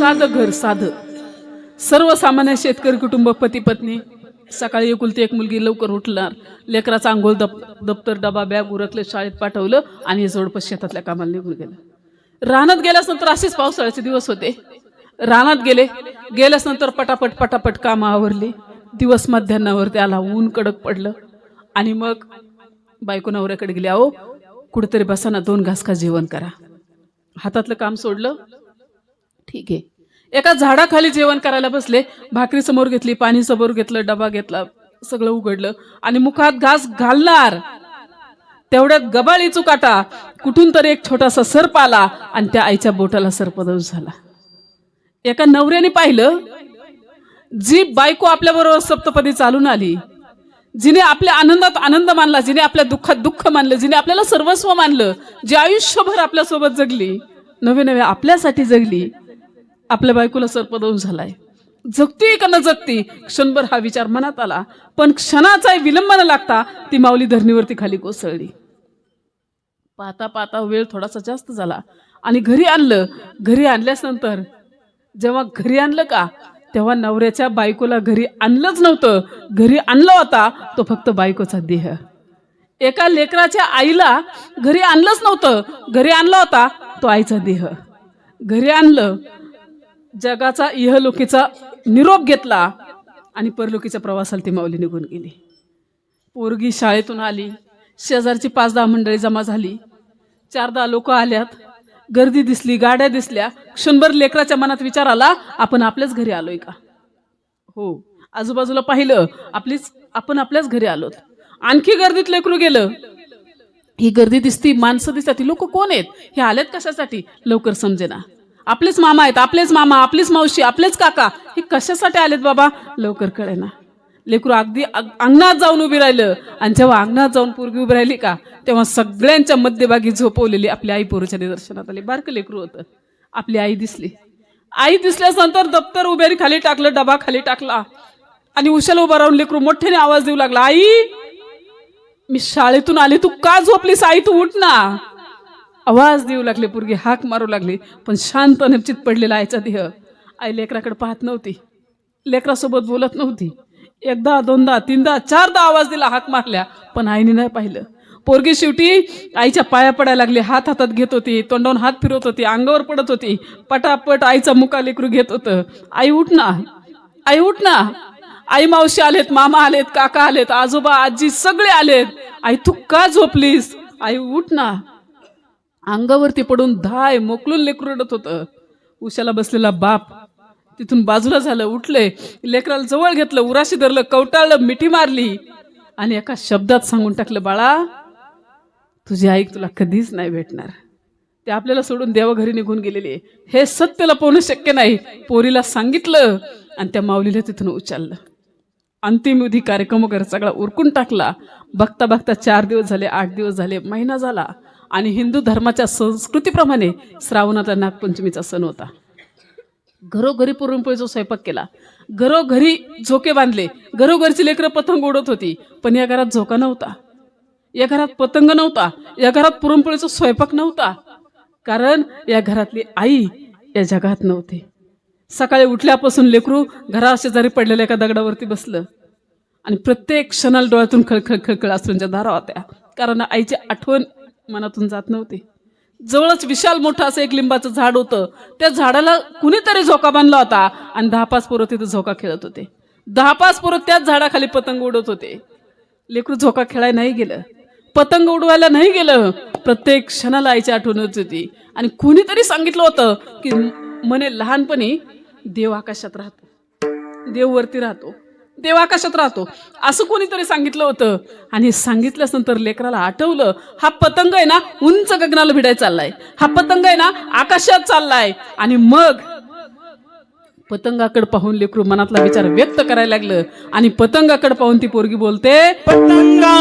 साधं घर साधं. सर्वसामान्य शेतकरी कुटुंब पती पत्नी सकाळी एकुलती एक मुलगी लवकर उठणार. लेकराचा आंघोळ दप दप्तर डबा बॅग उरकले शाळेत पाठवलं आणि हे जोडपं शेतातल्या कामाला निघून गेलं. रानात गेल्यानंतर असेच पावसाळ्याचे दिवस होते. रानात गेले गेल्यानंतर पटापट पटापट कामं आवरली. दिवस मध्यान्नावरती आला ऊन कडक पडलं. आणि मग बायको नवऱ्याकडे गेली अहो कुठेतरी बसाना दोन घास का जेवण करा. हातातलं काम सोडलं. ठीक आहे. एका झाडाखाली जेवण करायला बसले भाकरी समोर घेतली पाणी समोर घेतलं डबा घेतला सगळं उघडलं आणि मुखात घास घालणार. तेवढ्यात गबाळी चुकाटा कुठून तरी एक छोटासा सर्प आला आणि त्या आईच्या बोटाला सर्पदोष झाला. एका नवऱ्याने पाहिलं जी बायको आपल्याबरोबर सप्तपदी चालून आली जिने आपल्या आनंदात आनंद मानला जिने आपल्या दुःखात दुःख मानलं जिने आपल्याला सर्वस्व मानलं जी आयुष्यभर आपल्यासोबत जगली नवे नवे आपल्यासाठी जगली आपल्या बायकोला सर्पदोष झालाय. जगती का न जगती? क्षणभर हा विचार मनात आला. पण क्षणाचा विलंब न लागता ती माऊली धरणीवरती खाली कोसळली. पाहता पाहता वेळ थोडासा जास्त झाला. आणि घरी आणलं. घरी आणल्यानंतर जेव्हा घरी आणलं का तेव्हा नवऱ्याच्या बायकोला घरी आणलंच नव्हतं. घरी आणला होता तो फक्त बायकोचा देह. एका लेकराच्या आईला घरी आणलंच नव्हतं. घरी आणला होता तो आईचा देह. घरी आणलं जगाचा इहलोकीचा निरोप घेतला आणि परलोकीच्या प्रवासाला ती माऊली निघून गेली. पोरगी शाळेतून आली शेजारची पाच दहा मंडळी जमा झाली. चार दहा लोक आल्यात गर्दी दिसली गाड्या दिसल्या. क्षणभर लेकराच्या मनात विचार आला आपण आपल्याच घरी आलोय का? हो आजूबाजूला पाहिलं आपलीच आपण आपल्याच घरी आलोत. आणखी गर्दीत लेकरू गेलं. ही गर्दी दिसती माणसं दिसतात ती लोक कोण आहेत? हे आलेत कशासाठी? लवकर समजेना. आपलेच मामा आहेत आपलेच मामा आपलीच मावशी आपलेच काका. हे कशासाठी आलेत बाबा? लवकर कळेना लेकरू अगदी अंगणात जाऊन उभी राहिलं. आणि जेव्हा अंगणात जाऊन पोरगी उभी राहिली का तेव्हा सगळ्यांच्या मध्यभागी झोपवलेली आपली आई पोरूच्या निदर्शनात आली. बारकं लेकरू होतं. आपली आई दिसली. आई दिसल्यानंतर दप्तर उभ्यारी खाली टाकलं डबा खाली टाकला. आणि उशाला उभा राहून लेकरू मोठ्याने आवाज देऊ लागला आई मी शाळेतून आले तू का झोपलीस? आई तू उठ ना. आवाज देऊ लागले पोरगी हाक मारू लागली पण शांत निश्चित पडलेला आईचा देह. आई लेकराकडे पाहत नव्हती. लेकरासोबत बोलत नव्हती. एकदा दोनदा तीनदा चारदा आवाज दिला हाक मारल्या पण आईने नाही पाहिलं. पोरगी शेवटी आईच्या पाया पडायला लागली हात हातात घेत होती तोंडावून हात फिरवत होती अंगावर पडत होती पटापट आईचा मुका लेकरू घेत होतं. आई उठ ना. आई उठ ना. आई मावशी आलेत मामा आलेत काका आलेत आजोबा आजी सगळे आलेत. आई तू का झोपलीस? आई उठ ना. अंगावरती पडून धाय मोकलून लेकरू रडत होतं. उशाला बसलेला बाप तिथून बाजूला झालं उठले लेकराला जवळ घेतलं उराशी धरलं कवटाळलं मिठी मारली आणि एका शब्दात सांगून टाकलं बाळा तुझी आई तुला कधीच नाही भेटणार. ते आपल्याला सोडून देवाघरी निघून गेलेली हे सत्य लपवणं शक्य नाही. पोरीला सांगितलं आणि त्या माऊलीला तिथून उचललं. अंतिम विधी कार्यक्रम वगैरे सगळा उरकून टाकला. बघता बघता चार दिवस झाले आठ दिवस झाले महिना झाला. आणि हिंदू धर्माच्या संस्कृतीप्रमाणे श्रावणाचा नागपंचमीचा सण होता. घरोघरी पुरणपोळीचा स्वयंपाक केला. घरोघरी झोके बांधले. घरोघरची लेकरं पतंग उडत होती पण या घरात झोका नव्हता. या घरात पतंग नव्हता. या घरात पुरणपोळीचा स्वयंपाक नव्हता. कारण या घरातली आई या जगात नव्हती. सकाळी उठल्यापासून लेकरू घरा शेजारी पडलेल्या एका दगडावरती बसलं. आणि प्रत्येक क्षणाला डोळ्यातून खळखळ खळखळ असूनच्या धारा होत्या. कारण आईची आठवण मनातून जात नव्हती. जवळच विशाल मोठं असं एक लिंबाचं झाड होतं. त्या झाडाला कुणीतरी झोका बांधला होता आणि दहा पाच पोरं तिथं झोका खेळत होते. दहा पाच पोरं त्याच झाडाखाली पतंग उडत होते. लेकरू झोका खेळायला नाही गेलं. पतंग उडवायला नाही गेलं. प्रत्येक क्षणाला आईची आठवण होत होती. आणि कुणीतरी सांगितलं होतं की म्हणे लहानपणी देव आकाशात राहतो. देव वरती राहतो. देव आकाशात राहतो? असं कोणीतरी सांगितलं होतं. आणि सांगितल्यास नंतर लेकराला आठवलं हा पतंग आहे ना उंच गगनाला भिडाय चाललाय. हा पतंग आहे ना आकाशात चाललाय. आणि मग पतंगाकडे पाहून लेकरू मनातला विचार व्यक्त करायला लागलं. आणि पतंगाकडे पाहून ती पोरगी बोलते पतंगा!